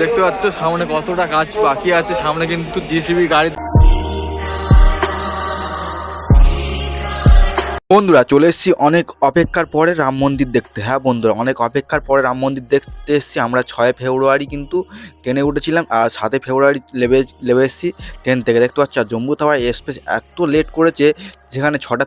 দেখতে পাচ্ছ সামনে কতটা কাজ বাকি আছে সামনে কিন্তু জিসিবি গাড়ি বন্ধুরা, চলে এসেছি অনেক অপেক্ষার পরে রাম মন্দির দেখতে। হ্যাঁ বন্ধুরা, অনেক অপেক্ষার পরে রাম মন্দির দেখতে এসেছি। আমরা ছয় ফেব্রুয়ারি কিন্তু ট্রেনে উঠেছিলাম আর সাতই ফেব্রুয়ারি লেবে লেবে এসেছি ট্রেন থেকে। দেখতে পাচ্ছ, আর জম্মু তাওয়ার এক্সপ্রেস এত লেট করেছে, যেখানে ছটা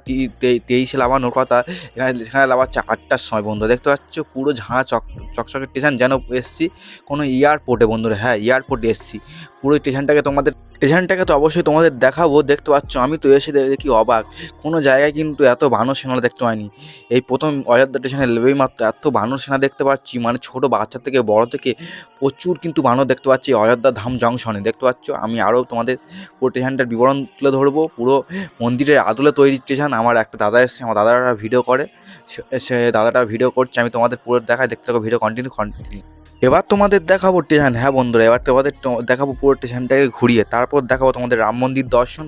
তেইশে লাভানোর কথা, এখানে, সেখানে লাগাচ্ছে আটটার সময় বন্ধুরা। দেখতে পাচ্ছ, পুরো ঝাঁ চক, চকচকে স্টেশন যেন এসেছি কোনো এয়ারপোর্টে বন্ধুরা। হ্যাঁ এয়ারপোর্টে এসেছি। পুরো স্টেশনটাকে তোমাদের স্টেশনটাকে তো অবশ্যই তোমাদের দেখাবো, দেখতে পাচ্ছ, আমি তো এসে দেখি অবাক। কোনো জায়গায় কিন্তু এত বানর সেনা দেখতে পাইনি। এই প্রথম অযোধ্যা স্টেশনে লেবেই মাত্র এত বানর সেনা দেখতে পাচ্ছি মানে ছোট বাচ্চা থেকে বড় থেকে প্রচুর কিন্তু বানর দেখতে পাচ্ছি অযোধ্যা ধাম জংশনে। দেখতে পাচ্ছ, আমি আরও তোমাদের পুরো স্টেশনটার বিবরণ তুলে ধরবো। পুরো মন্দিরের আদলে তৈরি স্টেশন, আমার একটা দাদা এসছে, আমার দাদারা ভিডিও করে, সে- দাদাটা ভিডিও করছে, আমি তোমাদের পুরো দেখায়, দেখতে থাকো, ভিডিও কন্টিনিউ কন্টিনিউ এবার তোমাদের দেখাবো স্টেশন হ্যাঁ বন্ধুরা, এবার তোমাদের দেখাবো পুরো স্টেশনটাকে ঘুরিয়ে, তারপর দেখাবো তোমাদের রাম মন্দির দর্শন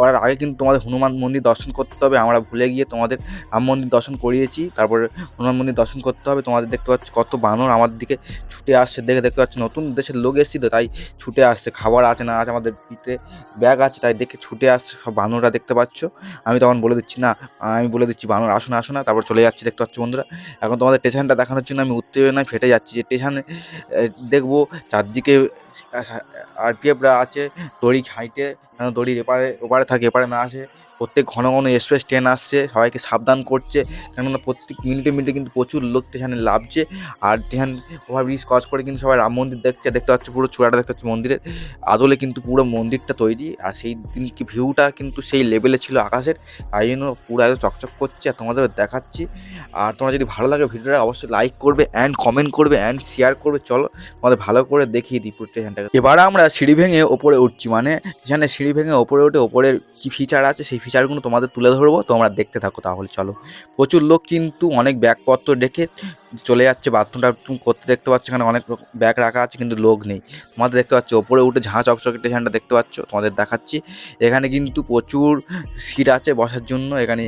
করার আগে কিন্তু তোমাদের হনুমান মন্দির দর্শন করতে হবে। আমরা ভুলে গিয়ে তোমাদের রাম মন্দির দর্শন করিয়েছি। তারপরে হনুমান মন্দির দর্শন করতে হবে। তোমাদের দেখতে পাচ্ছ কত বানর আমার দিকে ছুটে আসছে। দেখে দেখতে পাচ্ছ নতুন দেশের লোক এসেছি তো তাই ছুটে আসছে। খাবার আছে না আছে আমাদের পিঠে ব্যাগ আছে, তাই দেখে ছুটে আসছে সব বানররা দেখতে পাচ্ছ। আমি তখন বলে দিচ্ছি, না, আমি বলে দিচ্ছি, বানর, আসো না আসো না। তারপর চলে যাচ্ছি দেখতে পাচ্ছ বন্ধুরা। এখন তোমাদের স্টেশনটা দেখানোর জন্য আমি উত্তেজনায় ফেটে যাচ্ছি যে স্টেশনে দেখব চারদিকে আর আরপিএফরা আছে দড়ি খাইতে দড়ির এপারে ওপারে থাকে এপারে না আসে। প্রত্যেক ঘন ঘন এক্সপ্রেস ট্রেন আসছে, সবাইকে সাবধান করছে, কেননা প্রত্যেক মিনিটে মিনিটে কিন্তু প্রচুর লোক স্টেশনে লাভছে আর স্টেশন ওভারব্রিজ ক্রস করে কিন্তু সবাই রাম মন্দির দেখছে, দেখতে পাচ্ছ পুরো চূড়াটা দেখতে পাচ্ছ মন্দিরের, আদলে কিন্তু পুরো মন্দিরটা তৈরি, আর সেই দিন কি ভিউটা কিন্তু সেই লেভেলে ছিল আকাশের, তাই জন্য পুরো এত চকচক করছে, আর তোমাদের দেখাচ্ছি, আর তোমার যদি ভালো লাগে ভিডিওটা অবশ্যই লাইক করবে অ্যান্ড কমেন্ট করবে অ্যান্ড শেয়ার করবে, চলো তোমাদের ভালো করে দেখিয়ে দিই পুরো স্টেশনটাকে। এবার আমরা সিঁড়ি ভেঙে ওপরে উঠছি মানে যেখানে সিঁড়ি ভেঙে ওপরে উঠে ওপরের কি ফিচার আছে সেই ফিচারগুলো তোমাদের তুলে ধরবো, তোমরা দেখতে থাকো তাহলে চলো। প্রচুর লোক কিন্তু অনেক ব্যাগপত্র রেখে চলে যাচ্ছে বাথরুম টাথরুম করতে দেখতে পাচ্ছ, এখানে অনেক ব্যাগ রাখা আছে, কিন্তু লোক নেই। তোমাদের দেখতে পাচ্ছ, ওপরে উঠে ঝাঁ চকচকে স্টেশনটা দেখতে পাচ্ছ, তোমাদের দেখাচ্ছি। এখানে কিন্তু প্রচুর সিট আছে বসার জন্য, এখানে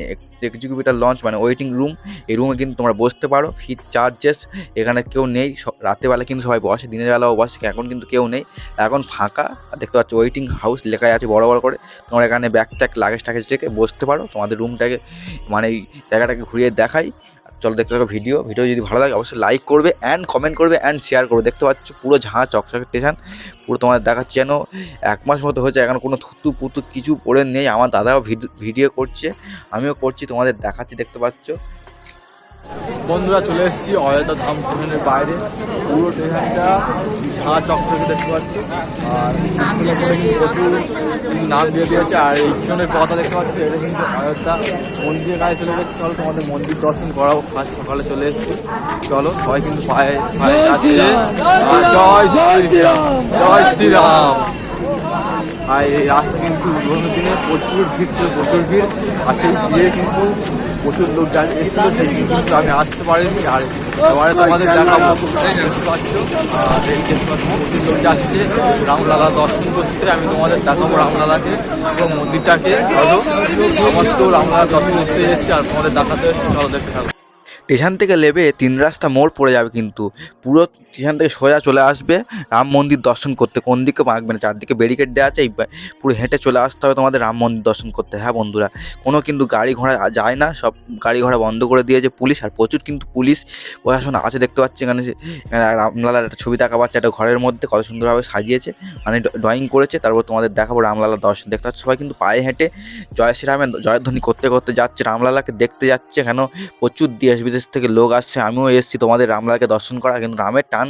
এক্সিকিউটিভ লঞ্চ মানে ওয়েটিং রুম এই রুমে কিন্তু তোমরা বসতে পারো ফি চার্জেস এখানে কেউ নেই রাতেরবেলা কিন্তু সবাই বসে, দিনের বেলাও বসে, এখন কিন্তু কেউ নেই। এখন ফাঁকা দেখতে পাচ্ছ ওয়েটিং হাউস লেখা আছে বড় বড় করে, তোমরা এখানে ব্যাগ ট্যাগ লাগেজ টাগেজ রেখে বসতে পারো, তোমাদের রুমটাকে মানে জায়গাটাকে ঘুরিয়ে দেখাই। চলো দেখতে থাকো ভিডিও। ভিডিও যদি ভালো লাগে অবশ্যই লাইক করবে অ্যান্ড কমেন্ট করবে অ্যান্ড শেয়ার করবে। দেখতে পাচ্ছ পুরো ঝাঁ, চকচকে স্টেশন পুরো তোমাদের দেখাচ্ছি যেন এক মাস মতো হয়েছে, এখন কোনো থুতু পুতু কিছু পড়ে নেই। আমার দাদাও ভিড- ভিডিও করছে, আমিও করছি, তোমাদের দেখাচ্ছি, দেখতে পাচ্ছ। বন্ধুরা চলে এসেছি অযোধ্যা ধাম স্টেশনের বাইরে। পুরো স্টেশনটা ঝাঁ চকচকে দেখতে পাচ্ছি। আর প্রচুর নাম দিয়ে দিয়েছে। আর এই পিছনের কথা দেখতে পাচ্ছি এটা কিন্তু অযোধ্যা। মন্দিরের গায়ে চলে গেছে চলো তোমাদের মন্দির দর্শন করাবো। ফার্স্ট সকালে চলে এসেছি। চলো সবাই কিন্তু পায়ে পায়ে যাচ্ছে। আর জয় শ্রীরাম। জয় শ্রীরাম। আর এই রাস্তা কিন্তু উদ্বোধনের দিনে প্রচুর ভিড় ছিল প্রচুর ভিড়। আর সেই ভিড়ে কিন্তু প্রচুর লোক যা এসেছিল সেই কিন্তু আমি আসতে পারিনি আর এবারে তোমাদের দেখাবো। দেখতে পাচ্ছ প্রচুর লোক যাচ্ছে, রামলালা দর্শন করতে আমি তোমাদের দেখাবো রামলালাকে এবং মন্দিরটাকে। চলো আমার তো রামলালা দর্শন করতে এসেছি আর তোমাদের দেখাতে এসেছি, চলো দেখতে থাকো। স্টেশন থেকে নেবে তিন রাস্তা মোড় পড়ে যাবে কিন্তু। পুরো স্টেশন থেকে সোজা চলে আসবে। রাম মন্দির দর্শন করতে কোন দিকে মাখবে না? চারদিকে ব্যারিকেড দেওয়া আছে এই পুরো হেঁটে চলে আসতে হবে তোমাদের রাম মন্দির দর্শন করতে। হ্যাঁ বন্ধুরা, কোনো কিন্তু গাড়ি ঘোড়া যায় না, সব গাড়ি ঘোড়া বন্ধ করে দিয়েছে পুলিশ আর প্রচুর কিন্তু পুলিশ প্রশাসন আছে, দেখতে পাচ্ছি এখানে রামলালার একটা ছবি দেখা পাচ্ছে, একটা ঘরের মধ্যে কত সুন্দরভাবে সাজিয়েছে মানে ড্রয়িং করেছে, তারপর তোমাদের দেখাবো রামলালা দর্শন। দেখতে পাচ্ছ সবাই কিন্তু পায়ে হেঁটে জয় শ্রীরামের জয়ধ্বনি করতে করতে যাচ্ছে, রামলালাকে দেখতে যাচ্ছে কেন প্রচুর দেশ বিদেশ থেকে লোক আসছে, আমিও এসেছি। তোমাদের রামলাকে দর্শন করা কিন্তু রামের টান।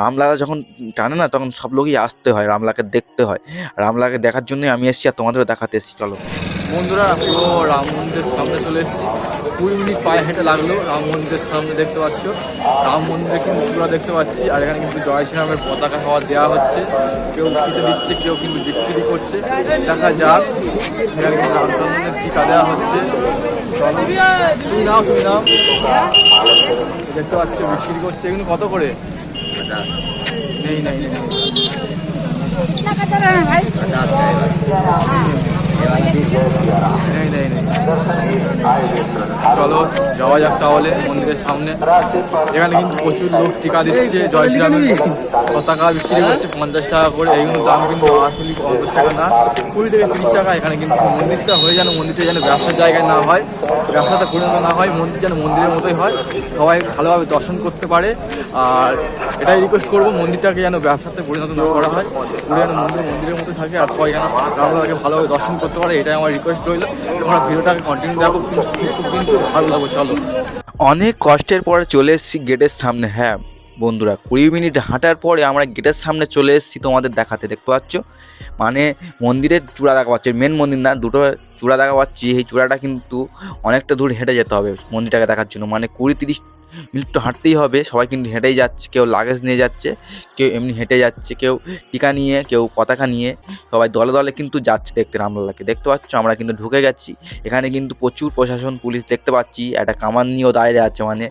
রামলালা যখন টানে না, তখন সব লোকই আসতে হয়, রামলাকে দেখতে হয়। রামলাকে দেখার জন্যই আমি এসেছি আর তোমাদেরও দেখাতে এসেছি। চলো। বন্ধুরা পুরো রাম মন্দির সামনে চলে এসেছি। কুড়ি মিনিট পায়ে হেঁটে লাগল। রাম মন্দিরের সামনে দেখতে পাচ্ছ। রাম মন্দিরে কিন্তু চূড়া দেখতে পাচ্ছি। আর এখানে কিন্তু জয় শ্রীরামের পতাকা হওয়া দেওয়া হচ্ছে। কেউ ফিটে দিচ্ছে কেউ কিন্তু বিক্রি করছে। দেখা যাক। রামচন্দ্রের টিকা দেওয়া হচ্ছে। দেখতে পাচ্ছ বিক্রি করছে। এগুলো কত করে? নেই নেই নেই নেই। যাওয়া যাক তাহলে মন্দিরের সামনে। এখানে কিন্তু প্রচুর লোক টিকা দিচ্ছে, জয় পতাকা বিক্রি করছে পঞ্চাশ টাকা করে। এইগুলো দাম কিন্তু আসলে পঞ্চাশ টাকা না, কুড়ি থেকে তিরিশ টাকা। এখানে কিন্তু মন্দিরটা হয়ে যেন মন্দিরটা যেন ব্যবসার জায়গায় না হয়, ব্যবসাটা পরিণত না হয়, মন্দির যেন মন্দিরের মতোই হয়। সবাই ভালোভাবে দর্শন করতে পারে। আর এটাই রিকোয়েস্ট করব, মন্দিরটাকে যেন ব্যবসাতে পরিণত না করা হয়। পুরো যেন মন্দির, মন্দিরের মতো থাকে আর সবাই যেন রামলাকে ভালোভাবে দর্শন করতে পারে, এটাই আমার রিকোয়েস্ট রইল। তোমরা ভিডিওটাকে কন্টিনিউ দেখো, কিন্তু কিন্তু ভালো লাগবে, চলো। অনেক কষ্টের পরে চলে এসেছি গেটের সামনে। হ্যাঁ বন্ধুরা, কুড়ি মিনিট হাঁটার পরে আমরা গেটের সামনে চলে এসেছি তোমাদের দেখাতে, দেখতে পাচ্ছ? মানে মন্দিরের চূড়া দেখা পাচ্ছি মেন মন্দির না, দুটো চূড়া দেখা পাচ্ছি। এই চূড়াটা কিন্তু অনেকটা দূর হেঁটে যেতে হবে মন্দিরটাকে দেখার জন্য। মানে কুড়ি তিরিশ মিনিট তো হাঁটতেই হবে, সবাই কিন্তু হেঁটেই যাচ্ছে, কেউ লাগেজ নিয়ে যাচ্ছে, কেউ এমনি হেঁটে যাচ্ছে, কেউ টিকা নিয়ে, কেউ পতাকা নিয়ে, সবাই দলে দলে কিন্তু যাচ্ছে দেখতে রামলালাকে। দেখতে পাচ্ছ আমরা কিন্তু ঢুকে গেছি, এখানে কিন্তু প্রচুর প্রশাসন, পুলিশ দেখতে পাচ্ছি, একটা কামান নিয়েও দাঁড়িয়ে আছে মানে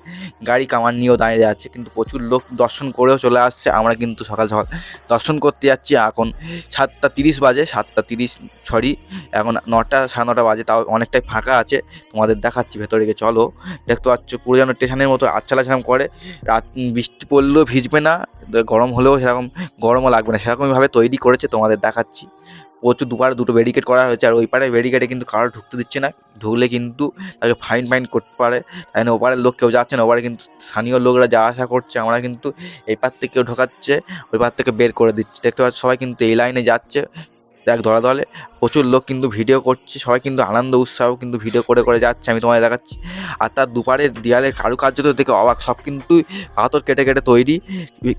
গাড়ি কামান নিয়েও দাঁড়িয়ে আছে, কিন্তু প্রচুর লোক দর্শন করেও চলে আসছে, আমরা কিন্তু সকাল সকাল দর্শন করতে যাচ্ছি, এখন সাতটা তিরিশ বাজে, সাতটা তিরিশ সরি এখন নটা, সাড়ে নটা বাজে, তাও অনেকটাই ফাঁকা আছে, তোমাদের দেখাচ্ছি ভেতরে গিয়ে, চলো, দেখতে পাচ্ছ পুরো যেন স্টেশনের মতো আচ্ছালা সেরকম করে। রাত বৃষ্টি পড়লেও ভিজবে না গরম হলেও সেরকম, গরমও লাগবে না। সেরকমইভাবে তৈরি করেছে, তোমাদের দেখাচ্ছি। প্রচুর দুপারে দুটো ব্যারিকেড করা হয়েছে, আর ওই পারে ব্যারিকেডে কিন্তু কারও ঢুকতে দিচ্ছে না। ঢুকলে কিন্তু তাকে ফাইন ফাইন করতে পারে। তাই না ওপারের লোক কেউ যাচ্ছে না, ওপারে কিন্তু স্থানীয় লোকরা যা আশা করছে, আমরা কিন্তু এই পার থেকে কেউ ঢোকাচ্ছে, ওই পার থেকে বের করে দিচ্ছে। দেখতে পাচ্ছি, সবাই কিন্তু এই লাইনে যাচ্ছে। দেখ ধরা দলে প্রচুর লোক কিন্তু ভিডিও করছে, সবাই কিন্তু আনন্দ, উৎসাহ কিন্তু ভিডিও করে করে যাচ্ছে, আমি তোমাদের দেখাচ্ছি। আর তার দুপারে দেয়ালের কারুকার্য তো দেখে অবাক, সব কিন্তু পাথর কেটে কেটে তৈরি।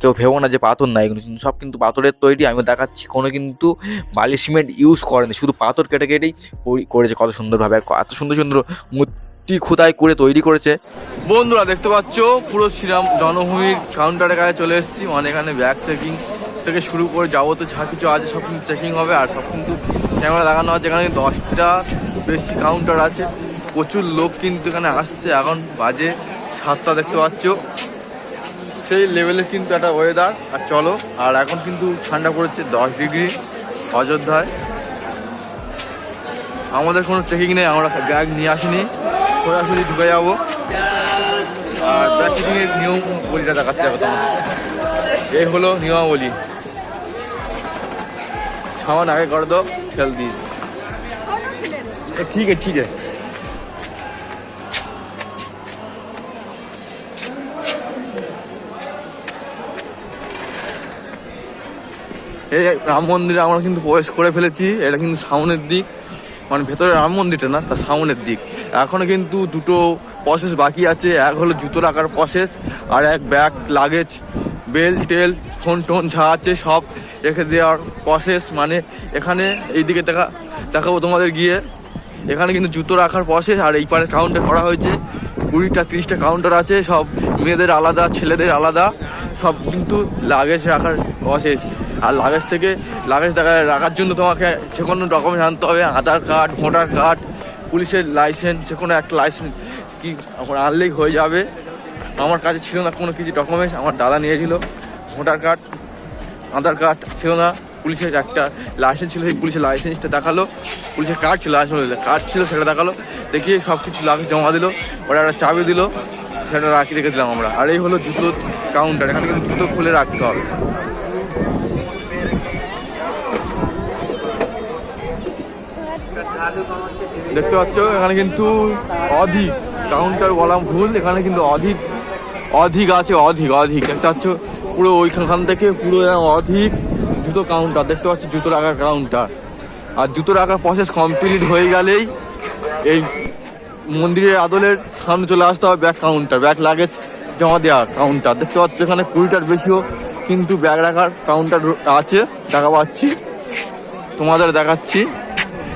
কেউ ভেবো না যে পাথর নাই কিন্তু সব কিন্তু পাথরের তৈরি আমি দেখাচ্ছি। কোনো কিন্তু বালি সিমেন্ট ইউজ করেনি, শুধু পাথর কেটে কেটেই করেছে কত সুন্দরভাবে। আর এত সুন্দর সুন্দর মূর্তি খুদাই করে তৈরি করেছে। বন্ধুরা, দেখতে পাচ্ছ, পুরো শ্রীরাম জন্মভূমির কাউন্টারের কাছে চলে এসেছি মানে এখানে ব্যাগ চেকিং থেকে শুরু করে যাব তো যা কিছু আছে সব কিন্তু চেকিং হবে আর সব কিন্তু ক্যামেরা লাগানো আছে। এখানে দশটা বেশি কাউন্টার আছে। প্রচুর লোক কিন্তু এখানে আসছে। এখন বাজে সাতটা দেখতে পাচ্ছ। সেই লেভেলে কিন্তু একটা ওয়েদার আর চলো, আর এখন কিন্তু ঠান্ডা পড়েছে দশ ডিগ্রি অযোধ্যায়। আমাদের কোনো চেকিং নেই, আমরা ব্যাগ নিয়ে আসিনি। সোজাসুজি ঢুকে যাব। আর চেকিংয়ের নিয়ম বলিটা দেখাচ্ছে এই হলো নিয়মাবলী। আগে করে দো ফেল দিয়ে ঠিক আছে ঠিক আছে। এই রাম মন্দিরে আমরা কিন্তু প্রবেশ করে ফেলেছি এটা কিন্তু সামনের দিক। মানে ভেতরে রাম মন্দিরটা না তার সামনের দিক। এখনও কিন্তু দুটো প্রসেস বাকি আছে এক হলো জুতো রাখার প্রসেস আর এক ব্যাগ লাগেজ বেল টেল ফোন টোন যা আছে সব রেখে দেওয়ার প্রসেস মানে এখানে এইদিকে দেখা, দেখাবো তোমাদের গিয়ে। এখানে কিন্তু জুতো রাখার প্রসেস আর এই পারে কাউন্টার করা হয়েছে। কুড়িটা, তিরিশটা কাউন্টার আছে, সব মেয়েদের আলাদা, ছেলেদের আলাদা। সব কিন্তু লাগেজ রাখার প্রসেস আর লাগেজ থেকে লাগেজ দেখা, রাখার জন্য তোমাকে যে কোনো ডকুমেন্ট আনতে হবে, আধার কার্ড ভোটার কার্ড পুলিশের লাইসেন্স যে কোনো একটা লাইসেন্স কি আনলেই হয়ে যাবে। আমার কাছে ছিল না কোনো কিছু ডকুমেন্টস আমার দাদা নিয়েছিল ভোটার কার্ড আধার কার্ড ছিল না, পুলিশের একটা লাইসেন্স ছিল, সেই পুলিশের লাইসেন্সটা দেখাল, পুলিশের কার্ড ছিল লাইসেন্স কার্ড ছিল, সেটা দেখাল, দেখিয়ে সব কিছু লাগেজ জমা দিল, ওরা একটা চাবি দিল, সেটা রাখি, রেখে দিলাম আমরা। আর এই হলো জুতোর কাউন্টার এখানে কিন্তু জুতো খুলে রাখতে হবে। দেখতে পাচ্ছ, এখানে কিন্তু অধিক কাউন্টার বলা ভুল, এখানে কিন্তু অধিক অধিক আছে, অধিক অধিক। দেখতে পাচ্ছ পুরো ওইখান থেকে পুরো অধিক জুতো কাউন্টার দেখতে পাচ্ছি জুতো রাখার কাউন্টার আর জুতো রাখার প্রসেস কমপ্লিট হয়ে গেলেই এই মন্দিরের আদলের সামনে চলে আসতে হবে ব্যাগ কাউন্টার ব্যাগ লাগেজ জমা দেওয়া কাউন্টার দেখতে পাচ্ছি এখানে কুড়িটার বেশিও কিন্তু ব্যাগ রাখার কাউন্টার আছে, দেখা পাচ্ছি। তোমাদের দেখাচ্ছি।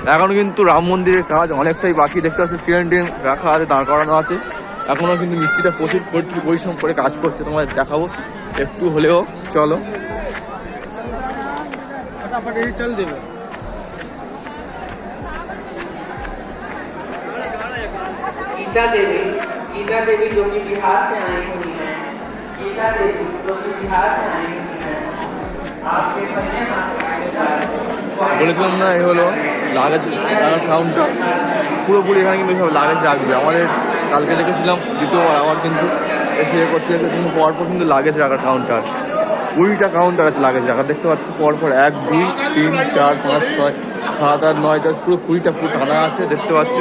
এখন কিন্তু রাম মন্দিরের কাজ অনেকটাই বাকি, দেখতে পাচ্ছি ট্রেন ট্রেন রাখা আছে, দাঁড় করানো আছে। এখনও কিন্তু মিস্ত্রিটা প্রচুর পরি- পরিশ্রম করে কাজ করছে, তোমাদের দেখাবো। একটু হলেও চলো गीता देवी गीता देवी जो कि बिहार से आई हुई हैं गीता देवी जो कि बिहार से आई हुई हैं आपके पहले हाथ के साथ বলেছিলাম না এই হলো লাগেজ রাখার কাউন্টার পুরোপুরি এখানে কিন্তু সব লাগেজ রাখবে আমাদের কালকে রেখেছিলাম দ্বিতীয়বার আবার কিন্তু এসে এ করছে কিন্তু পরপর কিন্তু লাগেজ রাখার কাউন্টার কুড়িটা কাউন্টার আছে লাগেজ রাখার, দেখতে পাচ্ছ পরপর এক, দুই, তিন, চার, পাঁচ, ছয়, সাত, আট, নয়, দশ, পুরো কুড়িটা, পুরো টানা আছে, দেখতে পাচ্ছ।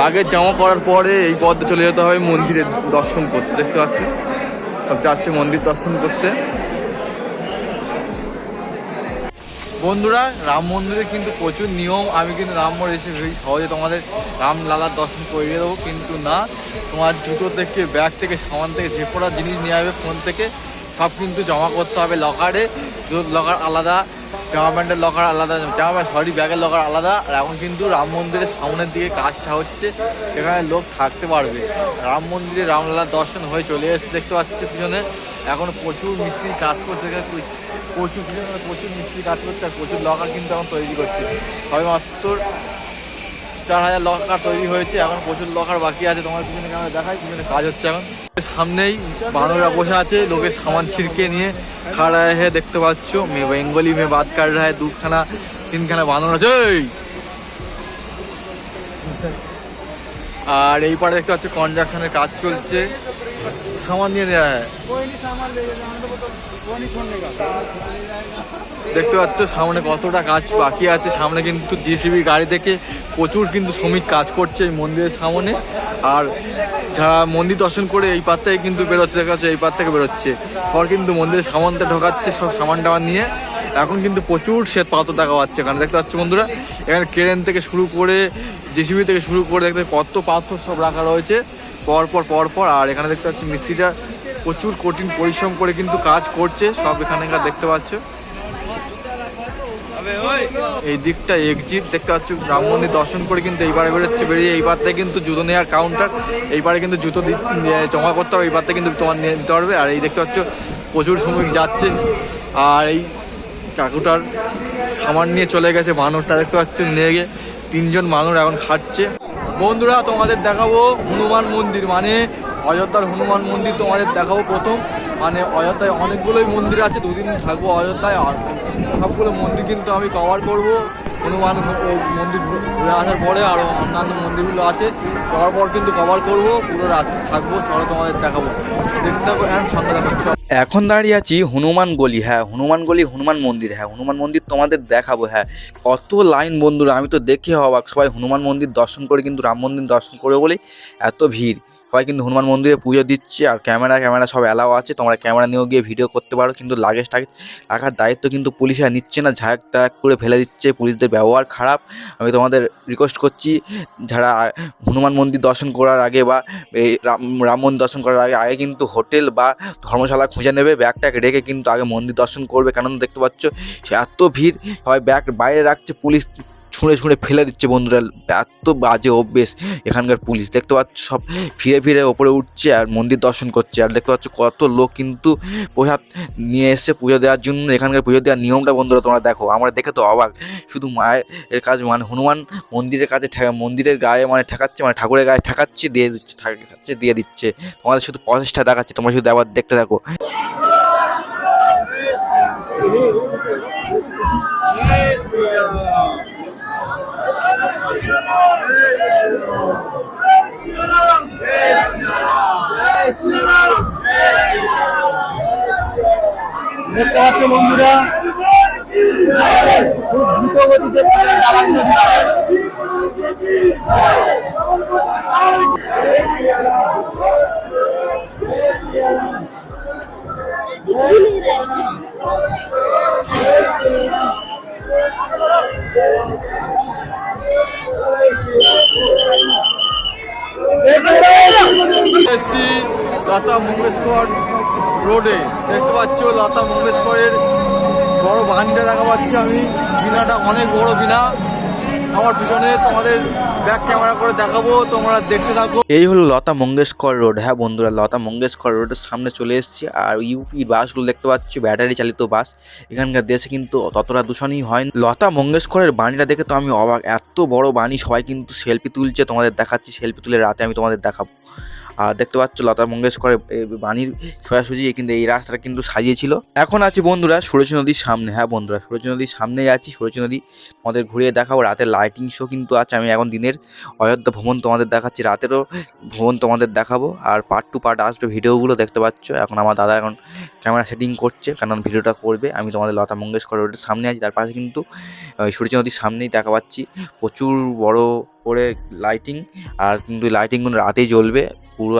লাগেজ জামা করার পরে এই পথে চলে যেতে হবে মন্দিরে দর্শন করতে, দেখতে পাচ্ছ? সব যাচ্ছে মন্দির দর্শন করতে। বন্ধুরা, রাম মন্দিরে কিন্তু প্রচুর নিয়ম। আমি কিন্তু রাম মন্দির এসে সহজে তোমাদের রাম লালার দর্শন করিয়ে দেবো, কিন্তু না। তোমার জুতো থেকে, ব্যাগ থেকে, সামান থেকে, যে পড়া জিনিস নিয়ে আসবে, ফোন থেকে, সব কিন্তু জমা করতে হবে লকারে। জুতোর লকার আলাদা জামা প্যান্টের লকার আলাদা, জামা প্যান্ট সরি, ব্যাগের লকার আলাদা। আর এখন কিন্তু রাম মন্দিরের সামনের দিকে কাজটা হচ্ছে সেখানে লোক থাকতে পারবে। রাম মন্দিরে রামলালার দর্শন হয়ে চলে এসেছে, দেখতে পাচ্ছি পিছনে। এখন প্রচুর মিস্ত্রি কাজ করছে প্রচুর পিছনে প্রচুর মিস্ত্রি কাজ করছে আর প্রচুর লকার কিন্তু এখন তৈরি করছে। সবে মাত্র চার হাজার লকার তৈরি হয়েছে, এখন প্রচুর লকার বাকি আছে তোমার পিছনে ক্যামেরা দেখাই, পিছনে কাজ হচ্ছে এখন। সামনেই বানরা বসে আছে লোকের সামান ছিড়কে নিয়ে খাড়া হয়ে দেখতে পাচ্ছ, মেয়ে বেঙ্গলি, মেয়ে বাদ কাট রা দুখানা, তিনখানা বানর আছে! আর এই পারে দেখতে পাচ্ছ কনজাকশনের কাজ চলছে। সামান নিয়ে হয় দেখতে পাচ্ছ সামনে কতটা কাজ বাকি আছে। সামনে কিন্তু জিসিবি গাড়ি থেকে প্রচুর কিন্তু শ্রমিক কাজ করছে এই মন্দিরের সামনে। আর যারা মন্দির দর্শন করে এই পার থেকে কিন্তু বেরোচ্ছে দেখা যাচ্ছে এই পার থেকে বেরোচ্ছে। পর কিন্তু মন্দিরের সামানটা ঢোকাচ্ছে সব সামান টামান নিয়ে। এখন কিন্তু প্রচুর শ্বেত পাথর দেখা পাচ্ছে এখানে। দেখতে পাচ্ছ বন্ধুরা এখানে ক্রেন থেকে শুরু করে জেসিবি থেকে শুরু করে দেখতে কত পাথর সব রাখা রয়েছে। পরপর পরপর আর এখানে দেখতে পাচ্ছি মিস্ত্রিটা প্রচুর কঠিন পরিশ্রম করে কিন্তু কাজ করছে, সব এখানকার দেখতে পাচ্ছ। এই দিকটা এক্সিট দেখতে পাচ্ছ মন্দির দর্শন করে কিন্তু এইবারে বেরোচ্ছে, বেরিয়ে এই পাতে কিন্তু জুতো নেওয়ার কাউন্টার এইবারে কিন্তু জুতো জমা করতে হবে এই পাতে কিন্তু তোমার নিয়ে নিতে পারবে, আর এই দেখতে পাচ্ছ প্রচুর শ্রমিক যাচ্ছে, আর এই কাকুটার সামান নিয়ে চলে গেছে মানুষটা দেখতে পাচ্ছ, নিয়ে গিয়ে তিনজন মানুষ এখন খাচ্ছে। বন্ধুরা, তোমাদের দেখাবো হনুমান মন্দির মানে অযোধ্যার হনুমান মন্দির তোমাদের দেখাবো প্রথম। মানে অযোধ্যায় অনেকগুলোই মন্দির আছে, দুদিন থাকব অযোধ্যায়, আর সবগুলো মন্দির কিন্তু আমি কভার করব। হনুমান মন্দির ঘুরে আসার পরে আরও অন্যান্য মন্দিরগুলো আছে করার পর কিন্তু কভার করব, পুরো রাত থাকব চলো তোমাদের দেখাবো। দেখতে থাকো এখন সঙ্গে দেখাচ্ছি এখন দাঁড়িয়ে আছি হনুমান গলি হ্যাঁ হনুমান গলি, হনুমান মন্দির হ্যাঁ হনুমান মন্দির তোমাদের দেখাবো হ্যাঁ। কত লাইন বন্ধুরা, আমি তো দেখে অবাক, সবাই হনুমান মন্দির দর্শন করে কিন্তু রাম মন্দির দর্শন করে বলেই এত ভিড়। সবাই কিন্তু হনুমান মন্দিরে পুজো দিচ্ছে আর ক্যামেরা ক্যামেরা সব অ্যালাও আছে। তোমরা ক্যামেরা নিয়েও গিয়ে ভিডিও করতে পারো। কিন্তু লাগেজ টাগেজ রাখার দায়িত্ব কিন্তু পুলিশরা নিচ্ছে না। ঝাঁক টাক করে ফেলে দিচ্ছে। পুলিশদের ব্যবহার খারাপ। আমি তোমাদের রিকোয়েস্ট করছি, যারা হনুমান মন্দির দর্শন করার আগে বা এই রাম মন্দির দর্শন করার আগে আগে কিন্তু হোটেল বা ধর্মশালা খুঁজে নেবে। ব্যাগ ট্যাগ রেখে কিন্তু আগে মন্দির দর্শন করবে। কেন দেখতে পাচ্ছ এত ভিড়, সবাই ব্যাগ বাইরে রাখছে। পুলিশ ছুঁড়ে ছুঁড়ে ফেলে দিচ্ছে বন্ধুরা। এত বাজে অভ্যেস এখানকার পুলিশ। দেখতে পাচ্ছ সব ফিরে ফিরে ওপরে উঠছে আর মন্দির দর্শন করছে। আর দেখতে পাচ্ছ কত লোক কিন্তু প্রসাদ নিয়ে এসছে পুজো দেওয়ার জন্য। এখানকার পুজো দেওয়ার নিয়মটা বন্ধুরা তোমরা দেখো। আমরা দেখে তো অবাক। শুধু মায়ের কাজ মানে হনুমান মন্দিরের কাছে মন্দিরের গায়ে মানে ঠেকাচ্ছে মানে ঠাকুরের গায়ে ঠেকাচ্ছে, দিয়ে দিচ্ছে, ঠেকাচ্ছে, দিয়ে দিচ্ছে। তোমাদের শুধু প্রচেষ্টা দেখাচ্ছে। তোমরা শুধু আবার দেখতে থাকো। দেখতে পাচ্ছ বন্ধুরা খুব দ্রুত গতিতে ডালাগুলো দিচ্ছে। এসছি লতা মঙ্গেশকর রোডে। দেখতে পাচ্ছ, লতা মঙ্গেশকরের বড় বানটা দেখা পাচ্ছি আমি। বিনাটা অনেক বড় বিনা আমার পিছনে তোমাদের ব্যাক ক্যামেরা করে দেখাবো, তোমরা দেখতে থাকো। এই হলো লতা মঙ্গেশকর রোড। হ্যাঁ বন্ধুরা, লতা মঙ্গেশকর রোডের সামনে চলে এসেছি। আর ইউপি বাসগুলো দেখতে পাচ্ছি ব্যাটারি চালিত বাস। এখানকার দেশে কিন্তু ততটা দূষণই হয় লতা মঙ্গেশকরের বাণীটা দেখে তো আমি অবাক। এত বড় বাণী সবাই কিন্তু সেলফি তুলছে। তোমাদের দেখাচ্ছি সেলফি তুলে রাতে আমি তোমাদের দেখাবো। আর দেখতে পাচ্ছ লতা মঙ্গেশকরের বাণীর সোজাসুজি কিন্তু এই রাস্তাটা কিন্তু সাজিয়েছিল। এখন আছি বন্ধুরা সুরজ নদীর সামনে। হ্যাঁ বন্ধুরা, সুরজ নদীর সামনেই আছি। সুরজ নদী তোমাদের ঘুরিয়ে দেখাবো। রাতের লাইটিং শো কিন্তু আছে। আমি এখন দিনের অযোধ্যা ভ্রমণ তোমাদের দেখাচ্ছি। রাতেরও ভ্রমণ তোমাদের দেখাবো। আর পার্ট টু পার্ট আসবে ভিডিওগুলো দেখতে পাচ্ছ। এখন আমার দাদা এখন ক্যামেরা সেটিং করছে কারণ ভিডিওটা করবে। আমি তোমাদের লতা মঙ্গেশকর রোডের সামনে আছি। তার পাশে কিন্তু সূর্য নদীর সামনেই দেখা পাচ্ছি। প্রচুর বড় করে লাইটিং আর কিন্তু লাইটিংগুলো রাতেই জ্বলবে। পুরো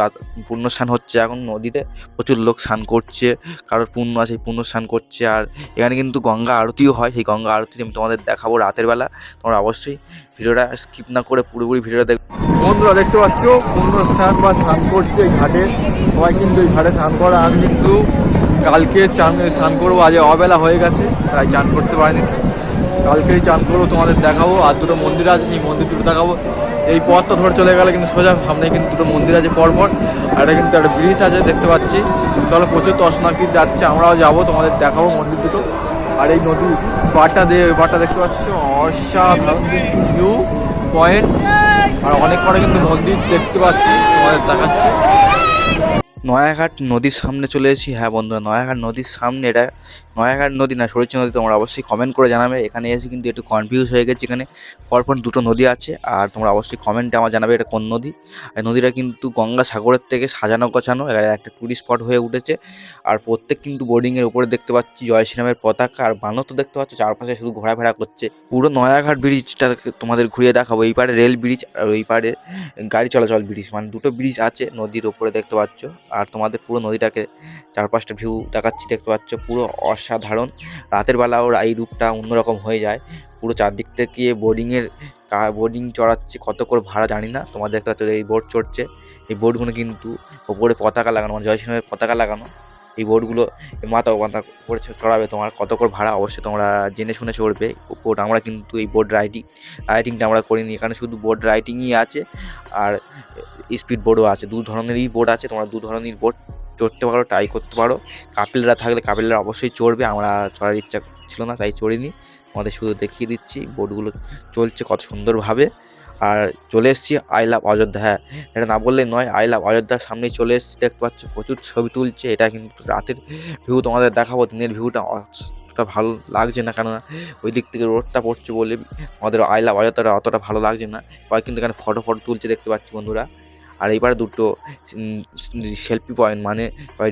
পূর্ণ স্নান হচ্ছে এখন নদীতে। প্রচুর লোক স্নান করছে, কারোর পূর্ণ আছে পূর্ণ স্নান করছে। আর এখানে কিন্তু গঙ্গা আরতিও হয়, সেই গঙ্গা আরতি আমি তোমাদের দেখাবো রাতের বেলা, তোমরা অবশ্যই ভিডিওটা স্কিপ না করে পুরোপুরি ভিডিওটা দেখ। বন্ধুরা, দেখতে পাচ্ছ? পূর্ণ স্নান বা স্নান করছে ঘাটে। সবাই কিন্তু এই ঘাটে স্নান করা। আমি কিন্তু কালকে চান, স্নান করব। আজ অবেলা হয়ে গেছে, তাই চান করতে পারিনি। কালকেই চান করব, তোমাদের দেখাবো। আর দুটো মন্দির আছে, সেই মন্দির দুটো দেখাবো। এই পথটা ধরে চলে গেলে কিন্তু সোজা সামনে কিন্তু দুটো মন্দির আছে পরপর, আর এটা কিন্তু একটা ব্রিজ আছে, দেখতে পাচ্ছি। চলো প্রচুর দর্শনার্থী যাচ্ছে, আমরাও যাব, তোমাদের দেখাবো মন্দির দুটো। আর এই নদী পাড়টা দিয়ে, ওই পাড়টা দেখতে পাচ্ছ? অসাধারণ ভিউ পয়েন্ট আর অনেক পরে কিন্তু মন্দির দেখতে পাচ্ছি, তোমাদের দেখাচ্ছি। নয়াঘাট নদীর সামনে চলে এসেছি। হ্যাঁ বন্ধুরা, নয়াঘাট নদীর সামনে এটা নয়াঘাট নদী না সরুচি নদী তোমরা অবশ্যই কমেন্ট করে জানাবে। এখানে এসে কিন্তু একটু কনফিউজ হয়ে গেছে এখানে। পরপর দুটো নদী আছে, আর তোমরা অবশ্যই কমেন্টে আমার জানাবে এটা কোন নদী। আর নদীটা কিন্তু গঙ্গা সাগরের থেকে সাজানো গোছানো একটা টুরিস্ট স্পট হয়ে উঠেছে। আর প্রত্যেক কিন্তু বোর্ডিংয়ের উপরে দেখতে পাচ্ছি জয় শ্রীরামের পতাকা, আর বানর তো দেখতে পাচ্ছ চারপাশে শুধু ঘোরাফেরা করছে। পুরো নয়াঘাট ব্রিজটা তোমাদের ঘুরিয়ে দেখাবো, এই পারে রেল ব্রিজ আর ওই পারে গাড়ি চলাচল ব্রিজ মানে দুটো ব্রিজ আছে নদীর ওপরে দেখতে পাচ্ছ। আর তোমাদের পুরো নদীটাকে চারপাশটা ভিউ দেখাচ্ছি, দেখতে পাচ্ছ পুরো অসাধারণ। রাতের বেলা ওর এই রূপটা অন্যরকম হয়ে যায়। পুরো চারদিক থেকে বোর্ডিংয়ের বোর্ডিং চড়াচ্ছে, কত করে ভাড়া জানি না, তোমাদের দেখতে পাচ্ছ এই বোর্ড চড়ছে। এই বোর্ডগুলো কিন্তু ওপরে পতাকা লাগানো মানে জয়সিংহের পতাকা লাগানো। এই বোর্ডগুলো মাথা মাথা করে চড়াবে তোমার, কত করে ভাড়া অবশ্যই তোমরা জেনে শুনে চড়বে। বোর্ড আমরা কিন্তু এই বোর্ড রাইডিং রাইডিংটা আমরা করিনি, এখানে শুধু বোর্ড রাইডিংই আছে আর স্পিড বোর্ডও আছে। দু ধরনেরই বোর্ড আছে, তোমরা দু ধরনের বোর্ড চড়তে পারো ট্রাই করতে পারো। কাপিলরা থাকলে কাপিলরা অবশ্যই চড়বে, আমরা চড়ার ইচ্ছা ছিল না, তাই চড়িনি। আমাদের শুধু দেখিয়ে দিচ্ছি বোর্ডগুলো চলছে কত সুন্দরভাবে। আর চলে এসেছি আই লাভ অযোধ্যা। হ্যাঁ এটা না বললে নয় আই লাভ অযোধ্যার সামনেই চলে এসেছি, দেখতে পাচ্ছ, প্রচুর ছবি তুলছে। এটা কিন্তু রাতের ভিউ তোমাদের দেখাবো, দিনের ভিউটা অতটা ভালো লাগছে না, কেননা ওই দিক থেকে রোডটা পড়ছে বলে আমাদের আই লাভ অযোধ্যাটা অতটা ভালো লাগছে না। সবাই কিন্তু এখানে ফটো ফটো তুলছে, দেখতে পাচ্ছি বন্ধুরা। আর এইবার দুটো সেলফি পয়েন্ট মানে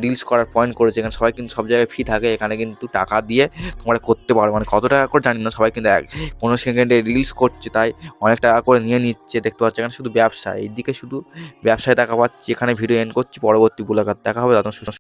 রিলস করার পয়েন্ট করেছে। এখানে সবাই কিন্তু সব জায়গায় ফি থাকে। এখানে কিন্তু টাকা দিয়ে তোমরা করতে পারো। মানে কত টাকা করে জানি না। সবাই কিন্তু এক পনেরো সেকেন্ডে রিলস করছে, তাই অনেক টাকা করে নিয়ে নিচ্ছে। দেখতে পাচ্ছি এখানে শুধু ব্যবসা। এইদিকে শুধু ব্যবসায় টাকা পাচ্ছি। এখানে ভিডিও এন করছি। পরবর্তী বুলাকার দেখা হবে। তখন